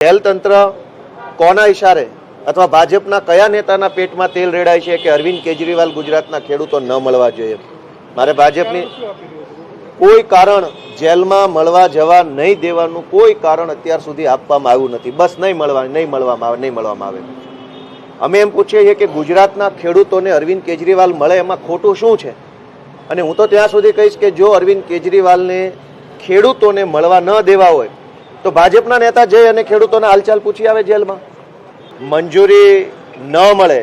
Jail તંત્ર કોના ઇશારે અથવા ભાજપના કયા નેતાના પેટમાં તેલ રેડાય છે કે અરવિંદ કેજરીવાલ ગુજરાતના ખેડૂતો ન મળવા જોઈએ? મારે ભાજપની કોઈ કારણ જેલમાં મળવા જવા નહીં દેવાનું કોઈ કારણ અત્યાર સુધી આપવામાં આવ્યું નથી. બસ નહીં મળવા, નહીં મળવામાં આવે, નહીં મળવામાં આવે. અમે એમ પૂછીએ છીએ કે ગુજરાતના ખેડૂતોને અરવિંદ કેજરીવાલ મળે એમાં ખોટું શું છે? અને હું તો ત્યાં સુધી કહીશ કે જો અરવિંદ કેજરીવાલને ખેડૂતોને મળવા ન દેવા હોય તો ભાજપના નેતા જઈ અને ખેડૂતોને હાલચાલ પૂછી આવે જેલમાં? મંજૂરી ન મળે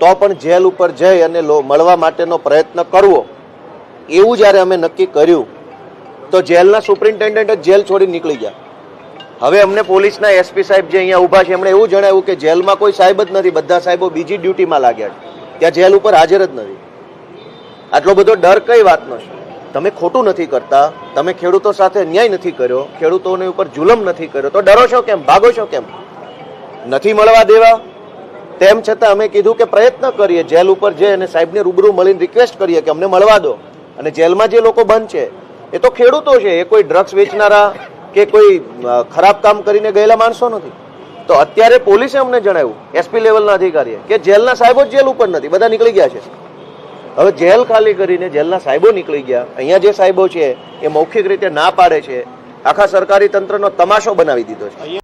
તો પણ જેલ ઉપર જઈ અને મળવા માટેનો પ્રયત્ન કરવો. એવું જ્યારે અમે નક્કી કર્યું, તો જેલના સુપ્રિન્ટેન્ડન્ટ જેલ છોડી નીકળી ગયા. હવે અમને પોલીસના એસપી સાહેબ જે અહીંયા ઊભા છે, એમણે એવું જણાવ્યું કે જેલમાં કોઈ સાહેબ જ નથી, બધા સાહેબો બીજી ડ્યુટીમાં લાગ્યા ત્યાં જેલ ઉપર હાજર જ નથી. આટલો બધો ડર કઈ વાતનો છે? તમે ખોટું નથી કરતા, તમે ખેડૂતો સાથે ન્યાય નથી કર્યો, ખેડૂતોની ઉપર જુલમ નથી કર્યો, તો ડરો છો કેમ? ભાગો છો કેમ? નથી મળવા દેવા? તેમ છતાં અમે કીધું કે પ્રયત્ન કરીએ, જેલ ઉપર જઈ અને સાહેબને રૂબરૂ મળીને રિક્વેસ્ટ કરીએ કે અમને મળવા દો. અને જેલમાં જે લોકો બંધ છે, એ તો ખેડૂતો છે, એ કોઈ ડ્રગ્સ વેચનારા કે કોઈ ખરાબ કામ કરીને ગયેલા માણસો નથી. તો અત્યારે પોલીસે અમને જણાવ્યું એસપી લેવલના અધિકારીએ, કે જેલના સાહેબો જ જેલ ઉપર નથી, બધા નીકળી ગયા છે. હવે જેલ ખાલી કરીને જેલના સાહેબો નીકળી ગયા. અહીંયા જે સાહેબો છે, એ મૌખિક રીતે ના પાડે છે. આખા સરકારી તંત્રનો તમાશો બનાવી દીધો છે.